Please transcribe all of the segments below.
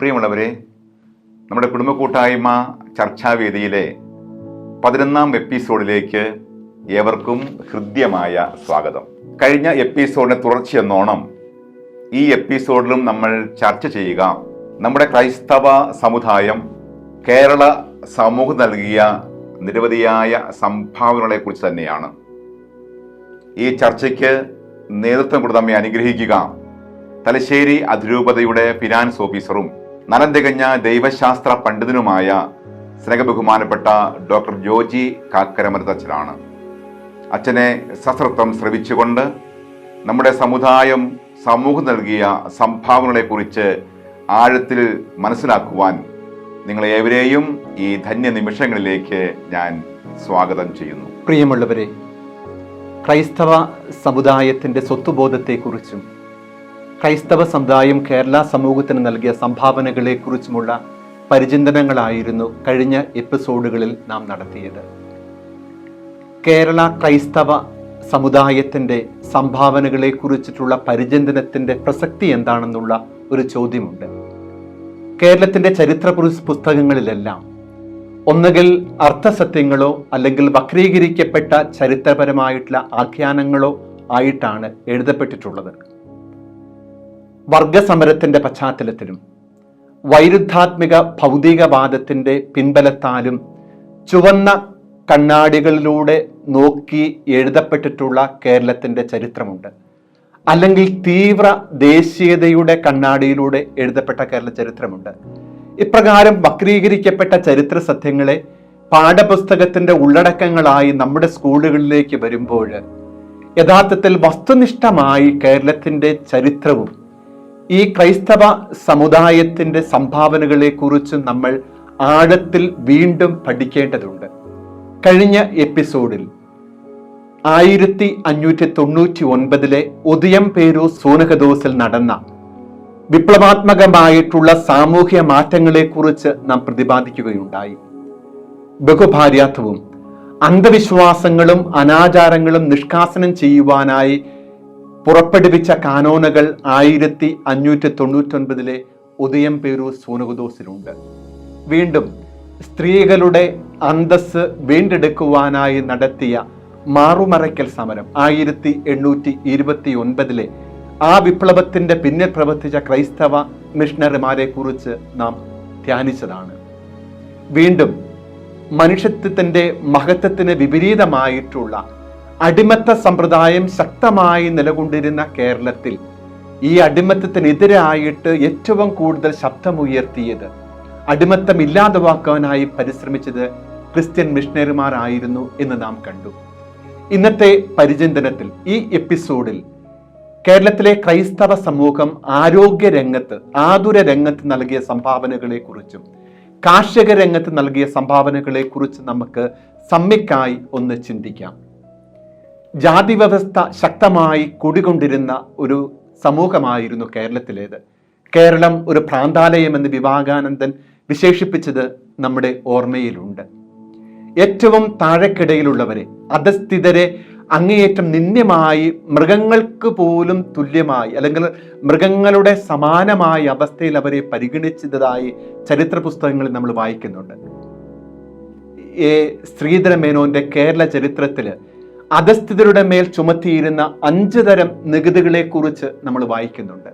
പ്രിയമുള്ളവരെ നമ്മുടെ കുടുംബ കൂട്ടായ്മ ചർച്ചാവേദിയിലെ പതിനൊന്നാം എപ്പിസോഡിലേക്ക് ഏവർക്കും ഹൃദ്യമായ സ്വാഗതം. കഴിഞ്ഞ എപ്പിസോഡിനെ തുടർച്ചയെന്നോണം ഈ എപ്പിസോഡിലും നമ്മൾ ചർച്ച ചെയ്യുക നമ്മുടെ ക്രൈസ്തവ സമുദായം കേരള സമൂഹം നൽകിയ നിരവധിയായ സംഭാവനകളെക്കുറിച്ച് തന്നെയാണ്. ഈ ചർച്ചയ്ക്ക് നേതൃത്വം കൊടുത്ത് നമ്മെ അനുഗ്രഹിക്കുക തലശ്ശേരി അതിരൂപതയുടെ ഫിനാൻസ് ഓഫീസറും നലം തികഞ്ഞ ദൈവശാസ്ത്ര പണ്ഡിതനുമായ സ്നേഹബഹുമാനപ്പെട്ട ഡോക്ടർ ജോജി കാക്കരമരുതച്ഛനാണ് അച്ഛനെ സശ്രദ്ധം ശ്രവിച്ചുകൊണ്ട് നമ്മുടെ സമുദായം സമൂഹം നൽകിയ സംഭാവനകളെക്കുറിച്ച് ആഴത്തിൽ മനസ്സിലാക്കുവാൻ നിങ്ങളേവരെയും ഈ ധന്യ നിമിഷങ്ങളിലേക്ക് ഞാൻ സ്വാഗതം ചെയ്യുന്നു. പ്രിയമുള്ളവരെ ക്രൈസ്തവ സമുദായത്തിന്റെ സ്വത്തുബോധത്തെക്കുറിച്ചും ക്രൈസ്തവ സമുദായം കേരള സമൂഹത്തിന് നൽകിയ സംഭാവനകളെക്കുറിച്ചുമുള്ള പരിചിന്തനങ്ങളായിരുന്നു കഴിഞ്ഞ എപ്പിസോഡുകളിൽ നാം നടത്തിയത്. കേരള ക്രൈസ്തവ സമുദായത്തിന്റെ സംഭാവനകളെക്കുറിച്ചിട്ടുള്ള പരിചിന്തനത്തിന്റെ പ്രസക്തി എന്താണെന്നുള്ള ഒരു ചോദ്യമുണ്ട്. കേരളത്തിന്റെ ചരിത്ര പുസ്- പുസ്തകങ്ങളിലെല്ലാം ഒന്നുകിൽ അർത്ഥസത്യങ്ങളോ അല്ലെങ്കിൽ വക്രീകരിക്കപ്പെട്ട ചരിത്രപരമായിട്ടുള്ള ആഖ്യാനങ്ങളോ ആയിട്ടാണ് എഴുതപ്പെട്ടിട്ടുള്ളത്. വർഗസമരത്തിന്റെ പശ്ചാത്തലത്തിലും വൈരുദ്ധാത്മിക ഭൗതികവാദത്തിന്റെ പിൻബലത്താലും ചുവന്ന കണ്ണാടികളിലൂടെ നോക്കി എഴുതപ്പെട്ടിട്ടുള്ള കേരളത്തിന്റെ ചരിത്രമുണ്ട്. അല്ലെങ്കിൽ തീവ്ര ദേശീയതയുടെ കണ്ണാടിയിലൂടെ എഴുതപ്പെട്ട കേരള ചരിത്രമുണ്ട്. ഇപ്രകാരം വക്രീകരിക്കപ്പെട്ട ചരിത്ര സത്യങ്ങളെ പാഠപുസ്തകത്തിന്റെ ഉള്ളടക്കങ്ങളായി നമ്മുടെ സ്കൂളുകളിലേക്ക് വരുമ്പോൾ യഥാർത്ഥത്തിൽ വസ്തുനിഷ്ഠമായി കേരളത്തിന്റെ ചരിത്രവും ഈ ക്രൈസ്തവ സമുദായത്തിന്റെ സംഭാവനകളെ കുറിച്ച് നമ്മൾ ആഴത്തിൽ വീണ്ടും പഠിക്കേണ്ടതുണ്ട്. കഴിഞ്ഞ എപ്പിസോഡിൽ ആയിരത്തി അഞ്ഞൂറ്റി തൊണ്ണൂറ്റി ഒൻപതിലെ ഉദയം പേരു സോനകദോസിൽ നടന്ന വിപ്ലവാത്മകമായിട്ടുള്ള സാമൂഹ്യ മാറ്റങ്ങളെക്കുറിച്ച് നാം പ്രതിപാദിക്കുകയുണ്ടായി. ബഹുഭാര്യാത്വവും അന്ധവിശ്വാസങ്ങളും അനാചാരങ്ങളും നിഷ്കാസനം ചെയ്യുവാനായി പുറപ്പെടുവിച്ച കാനോനകൾ ആയിരത്തി അഞ്ഞൂറ്റി തൊണ്ണൂറ്റൊൻപതിലെ ഉദയം പേരു സൂനകദോസിലുണ്ട്. വീണ്ടും സ്ത്രീകളുടെ അന്തസ് വീണ്ടെടുക്കുവാനായി നടത്തിയ മാറുമറയ്ക്കൽ സമരം ആയിരത്തി എണ്ണൂറ്റി ഇരുപത്തി ഒൻപതിലെ ആ വിപ്ലവത്തിന്റെ പിന്നിൽ പ്രവർത്തിച്ച ക്രൈസ്തവ മിഷണറിമാരെ കുറിച്ച് നാം ധ്യാനിച്ചതാണ്. വീണ്ടും മനുഷ്യത്വത്തിന്റെ മഹത്വത്തിന് വിപരീതമായിട്ടുള്ള അടിമത്ത സമ്പ്രദായം ശക്തമായി നിലകൊണ്ടിരുന്ന കേരളത്തിൽ ഈ അടിമത്തത്തിനെതിരായിട്ട് ഏറ്റവും കൂടുതൽ ശബ്ദമുയർത്തിയത് അടിമത്തം ഇല്ലാതാക്കാനായി പരിശ്രമിച്ചത് ക്രിസ്ത്യൻ മിഷണറിമാരായിരുന്നു എന്ന് നാം കണ്ടു. ഇന്നത്തെ പരിചിന്തനത്തിൽ ഈ എപ്പിസോഡിൽ കേരളത്തിലെ ക്രൈസ്തവ സമൂഹം ആരോഗ്യ രംഗത്ത് ആതുര രംഗത്ത് നൽകിയ സംഭാവനകളെ കുറിച്ചും കാർഷിക രംഗത്ത് നൽകിയ സംഭാവനകളെ കുറിച്ച് നമുക്ക് സമ്മിക്കായി ഒന്ന് ചിന്തിക്കാം. ജാതി വ്യവസ്ഥ ശക്തമായി കുടികൊണ്ടിരുന്ന ഒരു സമൂഹമായിരുന്നു കേരളത്തിലേത്. കേരളം ഒരു പ്രാന്താലയമെന്ന് വിവാകാനന്ദൻ വിശേഷിപ്പിച്ചത് നമ്മുടെ ഓർമ്മയിലുണ്ട്. ഏറ്റവും താഴെക്കിടയിലുള്ളവരെ അധസ്ഥിതരെ അങ്ങേയറ്റം നിന്ദ്യമായി മൃഗങ്ങൾക്ക് പോലും തുല്യമായി അല്ലെങ്കിൽ മൃഗങ്ങളുടെ സമാനമായ അവസ്ഥയിൽ അവരെ പരിഗണിച്ചതായി ചരിത്ര പുസ്തകങ്ങളിൽ നമ്മൾ വായിക്കുന്നുണ്ട്. എ ശ്രീധര മേനോന്റെ കേരള ചരിത്രത്തിൽ അധസ്ഥിതരുടെ മേൽ ചുമത്തിയിരുന്ന അഞ്ച് തരം നികുതികളെ കുറിച്ച് നമ്മൾ വായിക്കുന്നുണ്ട്.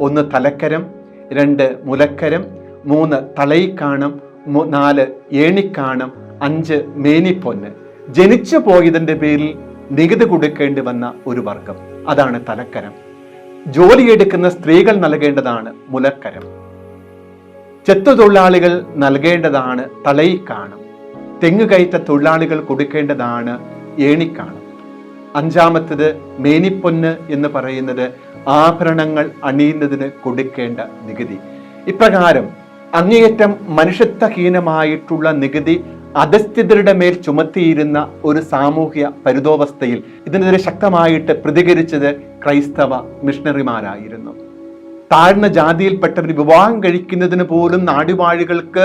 ഒന്ന് തലക്കരം രണ്ട് മുലക്കരം മൂന്ന് തളയിക്കാണം നാല് ഏണിക്കാണം അഞ്ച് മേനിപ്പൊന്ന്. ജനിച്ചു പോയതിന്റെ പേരിൽ നികുതി കൊടുക്കേണ്ടി വന്ന ഒരു വർഗം. അതാണ് തലക്കരം. ജോലിയെടുക്കുന്ന സ്ത്രീകൾ നൽകേണ്ടതാണ് മുലക്കരം. ചെത്തുതൊഴിലാളികൾ നൽകേണ്ടതാണ് തളയിക്കാണം തെങ്ങ് കയറ്റ തൊഴിലാളികൾ കൊടുക്കേണ്ടതാണ് ഏണിക്കാണം. അഞ്ചാമത്തത് മേനിപ്പൊന്ന് എന്ന് പറയുന്നത് ആഭരണങ്ങൾ അണിയുന്നതിന് കൊടുക്കേണ്ട നികുതി. ഇപ്രകാരം അങ്ങേയറ്റം മനുഷ്യത്വഹീനമായിട്ടുള്ള നികുതി അധസ്ഥിതരുടെ മേൽ ചുമത്തിയിരുന്ന ഒരു സാമൂഹ്യ പരിതോവസ്ഥയിൽ ഇതിനെതിരെ ശക്തമായിട്ട് പ്രതികരിച്ചത് ക്രൈസ്തവ മിഷണറിമാരായിരുന്നു. താഴ്ന്ന ജാതിയിൽപ്പെട്ടവർ വിവാഹം കഴിക്കുന്നതിന് പോലും നാടുവാഴികൾക്ക്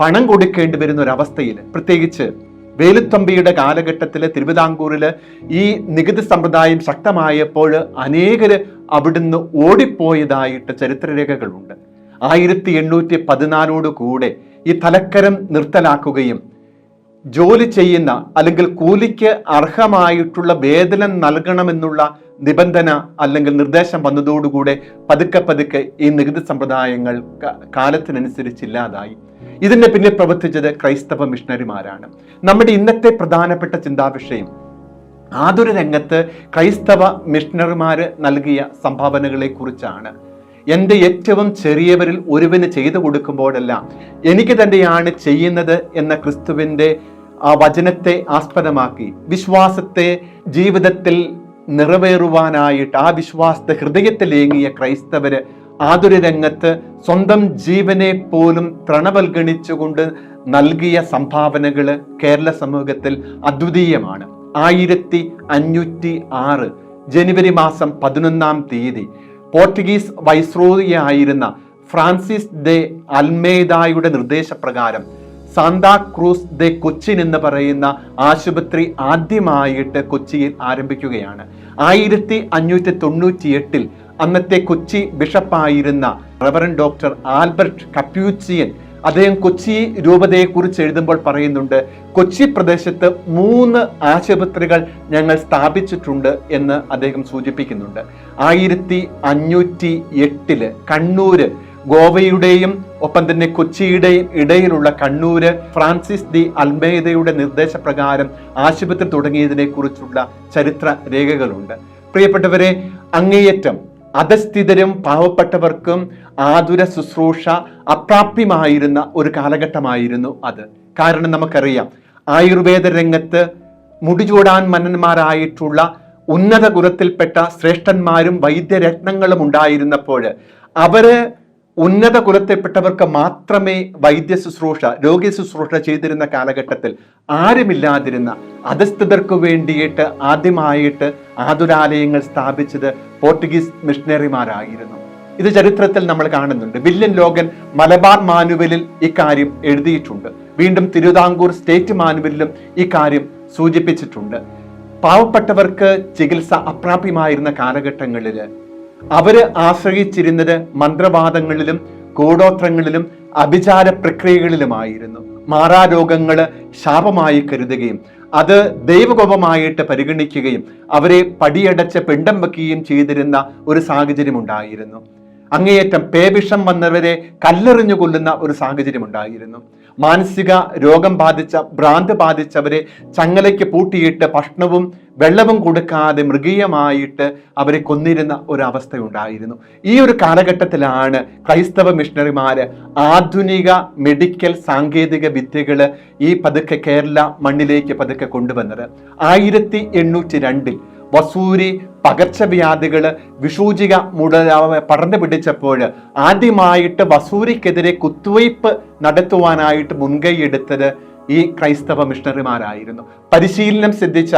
പണം കൊടുക്കേണ്ടി വരുന്ന ഒരവസ്ഥയിൽ പ്രത്യേകിച്ച് വേലുത്തമ്പിയുടെ കാലഘട്ടത്തിൽ തിരുവിതാംകൂറിൽ ഈ നികുതി സമ്പ്രദായം ശക്തമായപ്പോൾ അനേകർ അവിടുന്ന് ഓടിപ്പോയതായിട്ട് ചരിത്രരേഖകളുണ്ട്. ആയിരത്തി എണ്ണൂറ്റി പതിനാലോട് കൂടെ ഈ തലക്കരം നിർത്തലാക്കുകയും ജോലി ചെയ്യുന്ന അല്ലെങ്കിൽ കൂലിക്ക് അർഹമായിട്ടുള്ള വേതനം നൽകണമെന്നുള്ള നിബന്ധന അല്ലെങ്കിൽ നിർദ്ദേശം വന്നതോടുകൂടെ പതുക്കെ പതുക്കെ ഈ നികുതി സമ്പ്രദായങ്ങൾ കാലത്തിനനുസരിച്ച് ഇല്ലാതായി ഇതിന്റെ പിന്നിൽ പ്രവർത്തിച്ചത് ക്രൈസ്തവ മിഷണറിമാരാണ്. നമ്മുടെ ഇന്നത്തെ പ്രധാനപ്പെട്ട ചിന്താവിഷയം ആതുര രംഗത്ത് ക്രൈസ്തവ മിഷണറിമാര് നൽകിയ സംഭാവനകളെ കുറിച്ചാണ് എന്റെ ഏറ്റവും ചെറിയവരിൽ ഒരുവന് ചെയ്തു കൊടുക്കുമ്പോഴെല്ലാം എനിക്ക് തന്നെയാണ് ചെയ്യുന്നത് എന്ന ക്രിസ്തുവിന്റെ ആ വചനത്തെ ആസ്പദമാക്കി വിശ്വാസത്തെ ജീവിതത്തിൽ നിറവേറുവാനായിട്ട് ആ വിശ്വാസത്തെ ഹൃദയത്തിലേങ്ങിയ ക്രൈസ്തവര് ആതുര രംഗത്ത് സ്വന്തം ജീവനെ പോലും തൃണവൽഗണിച്ചുകൊണ്ട് നൽകിയ സംഭാവനകൾ കേരള സമൂഹത്തിൽ അദ്വിതീയമാണ്. ആയിരത്തി അഞ്ഞൂറ്റി ആറ് ജനുവരി മാസം പതിനൊന്നാം തീയതി പോർട്ടുഗീസ് വൈസ്രോയിയായിരുന്ന ഫ്രാൻസിസ് ദെ അൽമേദായുടെ നിർദ്ദേശപ്രകാരം സാന്താക്രൂസ് ദെ കൊച്ചിൻ എന്ന് പറയുന്ന ആശുപത്രി ആദ്യമായിട്ട് കൊച്ചിയിൽ ആരംഭിക്കുകയാണ്. ആയിരത്തി അഞ്ഞൂറ്റി തൊണ്ണൂറ്റി എട്ടിൽ അന്നത്തെ കൊച്ചി ബിഷപ്പായിരുന്ന റവറൻ ഡോക്ടർ ആൽബർട്ട് കപ്യൂച്ചിയൻ അദ്ദേഹം കൊച്ചി രൂപതയെക്കുറിച്ച് എഴുതുമ്പോൾ പറയുന്നുണ്ട് കൊച്ചി പ്രദേശത്ത് മൂന്ന് ആശുപത്രികൾ ഞങ്ങൾ സ്ഥാപിച്ചിട്ടുണ്ട് എന്ന് അദ്ദേഹം സൂചിപ്പിക്കുന്നുണ്ട്. ആയിരത്തി അഞ്ഞൂറ്റി എട്ടിൽ കണ്ണൂര് ഗോവയുടെയും ഒപ്പം തന്നെ കൊച്ചിയുടെയും ഇടയിലുള്ള കണ്ണൂര് ഫ്രാൻസിസ് ദി അൽമേദയുടെ നിർദ്ദേശപ്രകാരം ആശുപത്രി തുടങ്ങിയതിനെ കുറിച്ചുള്ള ചരിത്ര രേഖകളുണ്ട്. പ്രിയപ്പെട്ടവരെ അങ്ങേയറ്റം അധസ്ഥിതരും പാവപ്പെട്ടവർക്കും ആതുര ശുശ്രൂഷ അപ്രാപ്യമായിരുന്ന ഒരു കാലഘട്ടമായിരുന്നു അത്. കാരണം നമുക്കറിയാം ആയുർവേദ രംഗത്ത് മുടിചൂടാൻ മന്നന്മാരായിട്ടുള്ള ഉന്നത കുലത്തിൽപ്പെട്ട ശ്രേഷ്ഠന്മാരും വൈദ്യരത്നങ്ങളും ഉണ്ടായിരുന്നപ്പോൾ അവർ ഉന്നത കുലത്തിൽപ്പെട്ടവർക്ക് മാത്രമേ വൈദ്യ ശുശ്രൂഷ രോഗി ശുശ്രൂഷ ചെയ്തിരുന്ന കാലഘട്ടത്തിൽ ആരുമില്ലാതിരുന്ന അധസ്ഥിതർക്ക് വേണ്ടിയിട്ട് ആദ്യമായിട്ട് ആതുരാലയങ്ങൾ സ്ഥാപിച്ചത് പോർട്ടുഗീസ് മിഷണറിമാരായിരുന്നു. ഇത് ചരിത്രത്തിൽ നമ്മൾ കാണുന്നുണ്ട്. വില്യൻ ലോഗൻ മലബാർ മാനുവലിൽ ഇക്കാര്യം എഴുതിയിട്ടുണ്ട്. വീണ്ടും തിരുവിതാംകൂർ സ്റ്റേറ്റ് മാനുവലിലും ഇക്കാര്യം സൂചിപ്പിച്ചിട്ടുണ്ട്. പാവപ്പെട്ടവർക്ക് ചികിത്സ അപ്രാപ്യമായിരുന്ന കാലഘട്ടങ്ങളിൽ അവർ ആശ്രയിച്ചിരുന്നത് മന്ത്രവാദങ്ങളിലും കൂടോത്രങ്ങളിലും അഭിചാര പ്രക്രിയകളിലുമായിരുന്നു. മാറാരോഗങ്ങൾ ശാപമായി കരുതുകയും അത് ദൈവകോപമായിട്ട് പരിഗണിക്കുകയും അവരെ പടിയടച്ച് പിണ്ടം വെക്കുകയും ചെയ്തിരുന്ന ഒരു സാഹചര്യം ഉണ്ടായിരുന്നു അങ്ങേയറ്റം പേവിഷം വന്നവരെ കല്ലെറിഞ്ഞു കൊല്ലുന്ന ഒരു സാഹചര്യം ഉണ്ടായിരുന്നു മാനസിക രോഗം ബാധിച്ച ഭ്രാന്ത് ബാധിച്ചവരെ ചങ്ങലയ്ക്ക് പൂട്ടിയിട്ട് ഭക്ഷണവും വെള്ളവും കൊടുക്കാതെ മൃഗീയമായിട്ട് അവരെ കൊന്നിരുന്ന ഒരു അവസ്ഥയുണ്ടായിരുന്നു ഈ ഒരു കാലഘട്ടത്തിലാണ് ക്രൈസ്തവ മിഷണറിമാർ ആധുനിക മെഡിക്കൽ സാങ്കേതിക വിദ്യകൾ ഈ പതുക്കെ കേരള മണ്ണിലേക്ക് പതുക്കെ കൊണ്ടുവന്നത്. ആയിരത്തി എണ്ണൂറ്റി രണ്ടിൽ വസൂരി പകർച്ചവ്യാധികൾ വിഷൂചിക മുതലായ പടർന്നു പിടിച്ചപ്പോൾ ആദ്യമായിട്ട് വസൂരിക്കെതിരെ കുത്തുവയ്പ് നടത്തുവാനായിട്ട് മുൻകൈയെടുത്തത് ഈ ക്രൈസ്തവ മിഷണറിമാരായിരുന്നു. പരിശീലനം സിദ്ധിച്ച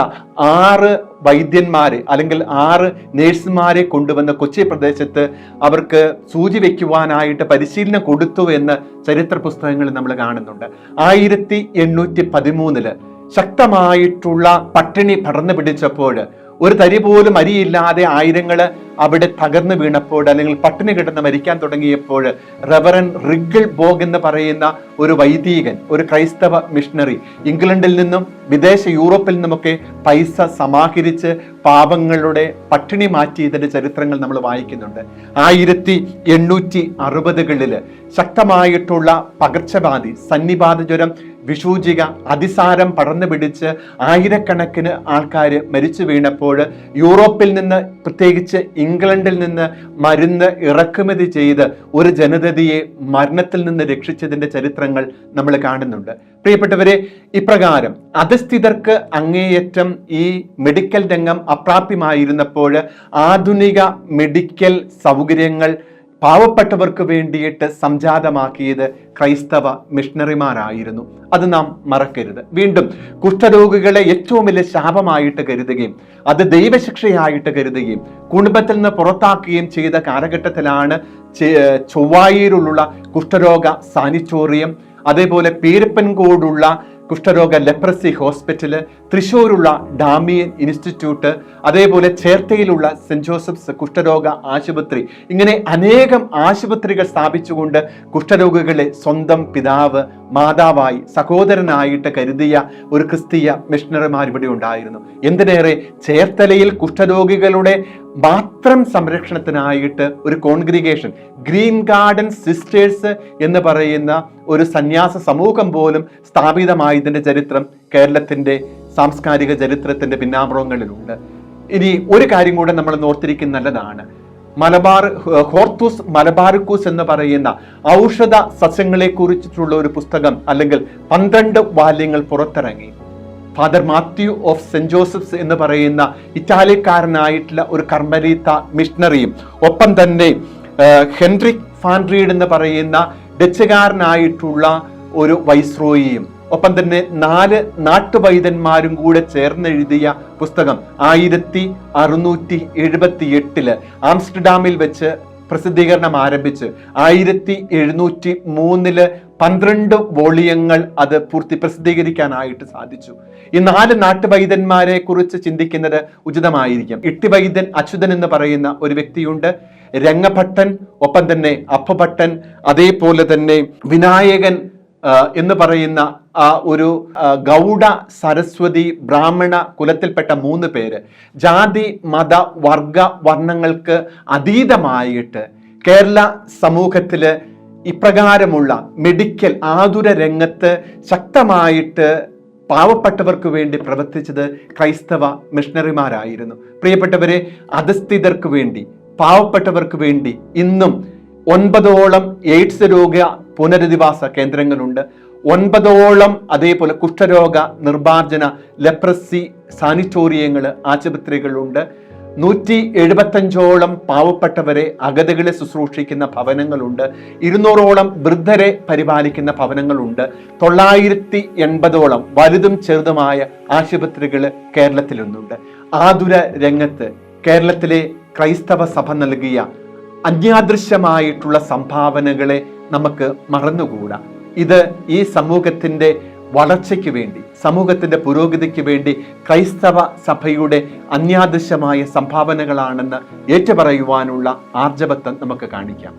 ആറ് വൈദ്യന്മാരെ അല്ലെങ്കിൽ ആറ് നേഴ്സുമാരെ കൊണ്ടുവന്ന കൊച്ചി പ്രദേശത്ത് അവർക്ക് സൂചി വയ്ക്കുവാനായിട്ട് പരിശീലനം കൊടുത്തു എന്ന് ചരിത്ര പുസ്തകങ്ങളിൽ നമ്മൾ കാണുന്നുണ്ട്. ആയിരത്തി എണ്ണൂറ്റി പതിമൂന്നിൽ ശക്തമായിട്ടുള്ള പട്ടിണി പടർന്നു പിടിച്ചപ്പോൾ ഒരു തരി പോലും അരിയില്ലാതെ ആയിരങ്ങൾ അവിടെ തകർന്നു വീണപ്പോൾ അല്ലെങ്കിൽ പട്ടിണി കിടന്ന് മരിക്കാൻ തുടങ്ങിയപ്പോൾ റെവറൻ റിഗിൾ ബോഗ് എന്ന് പറയുന്ന ഒരു വൈദികൻ ഒരു ക്രൈസ്തവ മിഷണറി ഇംഗ്ലണ്ടിൽ നിന്നും വിദേശ യൂറോപ്പിൽ നിന്നുമൊക്കെ പൈസ സമാഹരിച്ച് പാപങ്ങളുടെ പട്ടിണി മാറ്റിയതിന്റെ ചരിത്രങ്ങൾ നമ്മൾ വായിക്കുന്നുണ്ട്. ആയിരത്തി എണ്ണൂറ്റി അറുപതുകളിൽ ശക്തമായിട്ടുള്ള പകർച്ചവ്യാധി സന്നിപാത ജ്വരം വിഷൂചിക അതിസാരം പടർന്നു പിടിച്ച് ആയിരക്കണക്കിന് ആൾക്കാർ മരിച്ചു വീണപ്പോൾ യൂറോപ്പിൽ നിന്ന് പ്രത്യേകിച്ച് ഇംഗ്ലണ്ടിൽ നിന്ന് മരുന്ന് ഇറക്കുമതി ചെയ്ത് ഒരു ജനതയെ മരണത്തിൽ നിന്ന് രക്ഷിച്ചതിന്റെ ചരിത്രങ്ങൾ നമ്മൾ കാണുന്നുണ്ട്. പ്രിയപ്പെട്ടവരെ ഇപ്രകാരം അധസ്ഥിതർക്ക് അങ്ങേയറ്റം ഈ മെഡിക്കൽ രംഗം അപ്രാപ്യമായിരുന്നപ്പോൾ ആധുനിക മെഡിക്കൽ സൗകര്യങ്ങൾ പാവപ്പെട്ടവർക്ക് വേണ്ടിയിട്ട് സംജാതമാക്കിയത് ക്രൈസ്തവ മിഷണറിമാരായിരുന്നു. അത് നാം മറക്കരുത്. വീണ്ടും കുഷ്ഠരോഗികളെ ഏറ്റവും വലിയ ശാപമായിട്ട് കരുതുകയും അത് ദൈവശിക്ഷയായിട്ട് കരുതുകയും കുടുംബത്തിൽ നിന്ന് പുറത്താക്കുകയും ചെയ്ത കാലഘട്ടത്തിലാണ് ചൊവ്വായൂരിലുള്ള കുഷ്ഠരോഗ സാനിറ്റോറിയം അതേപോലെ പീരപ്പൻകോടുള്ള കുഷ്ഠരോഗ ലെപ്രസി ഹോസ്പിറ്റൽ തൃശ്ശൂരുള്ള ഡാമിയൻ ഇൻസ്റ്റിറ്റ്യൂട്ട് അതേപോലെ ചേർത്തയിലുള്ള സെന്റ് ജോസഫ്സ് കുഷ്ഠരോഗ ആശുപത്രി. ഇങ്ങനെ അനേകം ആശുപത്രികൾ സ്ഥാപിച്ചുകൊണ്ട് കുഷ്ഠരോഗികളെ സ്വന്തം പിതാവ് മാതാവായി സഹോദരനായിട്ട് കരുതിയ ഒരു ക്രിസ്തീയ മിഷണറിമാർ ഇവിടെ ഉണ്ടായിരുന്നു. എന്തിനേറെ? ചേർത്തലയിൽ കുഷ്ഠരോഗികളുടെ മാത്രം സംരക്ഷണത്തിനായിട്ട് ഒരു കോൺഗ്രിഗേഷൻ ഗ്രീൻ ഗാർഡൻ സിസ്റ്റേഴ്സ് എന്ന് പറയുന്ന ഒരു സന്യാസ സമൂഹം പോലും സ്ഥാപിതമായതിന്റെ ചരിത്രം കേരളത്തിന്റെ സാംസ്കാരിക ചരിത്രത്തിന്റെ പിന്നാമ്പുറങ്ങളിലുണ്ട്. ഇനി ഒരു കാര്യം കൂടെ നമ്മൾ നോർത്തിരിക്കുന്ന നല്ലതാണ്. മലബാർ ഹോർത്തൂസ് മലബാറിക്കൂസ് എന്ന് പറയുന്ന ഔഷധ സസ്യങ്ങളെ കുറിച്ചിട്ടുള്ള ഒരു പുസ്തകം അല്ലെങ്കിൽ പന്ത്രണ്ട് വാല്യങ്ങൾ പുറത്തിറങ്ങി. Father Matthew of saint Joseph's എന്ന് പറയുന്ന ഇറ്റാലിക്കാരനായിട്ടുള്ള ഒരു കർമ്മരീത്ത മിഷണറിയും ഒപ്പം തന്നെ ഹെൻറിക് ഫാൻഡ്രീഡ് എന്ന് പറയുന്ന ഡച്ചുകാരനായിട്ടുള്ള ഒരു വൈസ്രോയിയും. ഒപ്പം തന്നെ നാല് നാട്ടുവൈദ്യന്മാരും കൂടെ ചേർന്നെഴുതിയ പുസ്തകം ആയിരത്തി അറുന്നൂറ്റി എഴുപത്തി എട്ടിൽ ആംസ്റ്റർഡാമിൽ വെച്ച് പ്രസിദ്ധീകരണം ആരംഭിച്ച് ആയിരത്തി എഴുന്നൂറ്റി മൂന്നിൽ പന്ത്രണ്ട് വോളിയങ്ങൾ അത് പൂർത്തി പ്രസിദ്ധീകരിക്കാനായിട്ട് സാധിച്ചു. ഈ നാല് നാട്ടുവൈദ്യന്മാരെ കുറിച്ച് ചിന്തിക്കുന്നത് ഉചിതമായിരിക്കും. ഇട്ടിവൈദ്യൻ അച്യുതൻ എന്ന് പറയുന്ന ഒരു വ്യക്തിയുണ്ട്. രംഗഭട്ടൻ ഒപ്പം തന്നെ അപ്പഭട്ടൻ അതേപോലെ തന്നെ വിനായകൻ എന്ന് പറയുന്ന ആ ഒരു ഗൗഡ സരസ്വതി ബ്രാഹ്മണ കുലത്തിൽപ്പെട്ട മൂന്ന് പേര് ജാതി മത വർഗ വർണങ്ങൾക്ക് അതീതമായിട്ട് കേരള സമൂഹത്തിൽ ഇപ്രകാരമുള്ള മെഡിക്കൽ ആതുര രംഗത്ത് ശക്തമായിട്ട് പാവപ്പെട്ടവർക്ക് വേണ്ടി പ്രവർത്തിച്ചത് ക്രൈസ്തവ മിഷണറിമാരായിരുന്നു. പ്രിയപ്പെട്ടവരെ അധസ്ഥിതർക്ക് വേണ്ടി പാവപ്പെട്ടവർക്ക് വേണ്ടി ഇന്നും ഒൻപതോളം എയ്ഡ്സ് രോഗ പുനരധിവാസ കേന്ദ്രങ്ങളുണ്ട്. ഒൻപതോളം അതേപോലെ കുഷ്ഠരോഗ നിർമ്മാർജന ലെപ്രസി സാനിറ്റോറിയങ്ങൾ ആശുപത്രികളുണ്ട്. നൂറ്റി എഴുപത്തഞ്ചോളം പാവപ്പെട്ടവരെ അഗതികളെ ശുശ്രൂഷിക്കുന്ന ഭവനങ്ങളുണ്ട്. ഇരുന്നൂറോളം വൃദ്ധരെ പരിപാലിക്കുന്ന ഭവനങ്ങളുണ്ട്. തൊള്ളായിരത്തി എൺപതോളം വലുതും ചെറുതുമായ ആശുപത്രികൾ കേരളത്തിലൊന്നുണ്ട് ആതുര രംഗത്ത് കേരളത്തിലെ ക്രൈസ്തവ സഭ നൽകിയ അന്യാദൃശ്യമായിട്ടുള്ള സംഭാവനകളെ നമുക്ക് മറന്നുകൂടാ. ഇത് ഈ സമൂഹത്തിന്റെ വളർച്ചയ്ക്ക് വേണ്ടി സമൂഹത്തിന്റെ പുരോഗതിക്ക് വേണ്ടി ക്രൈസ്തവ സഭയുടെ അന്യാദൃശ്യമായ സംഭാവനകളാണെന്ന് ഏറ്റുപറയുവാനുള്ള ആർജവത്വം നമുക്ക് കാണിക്കാം.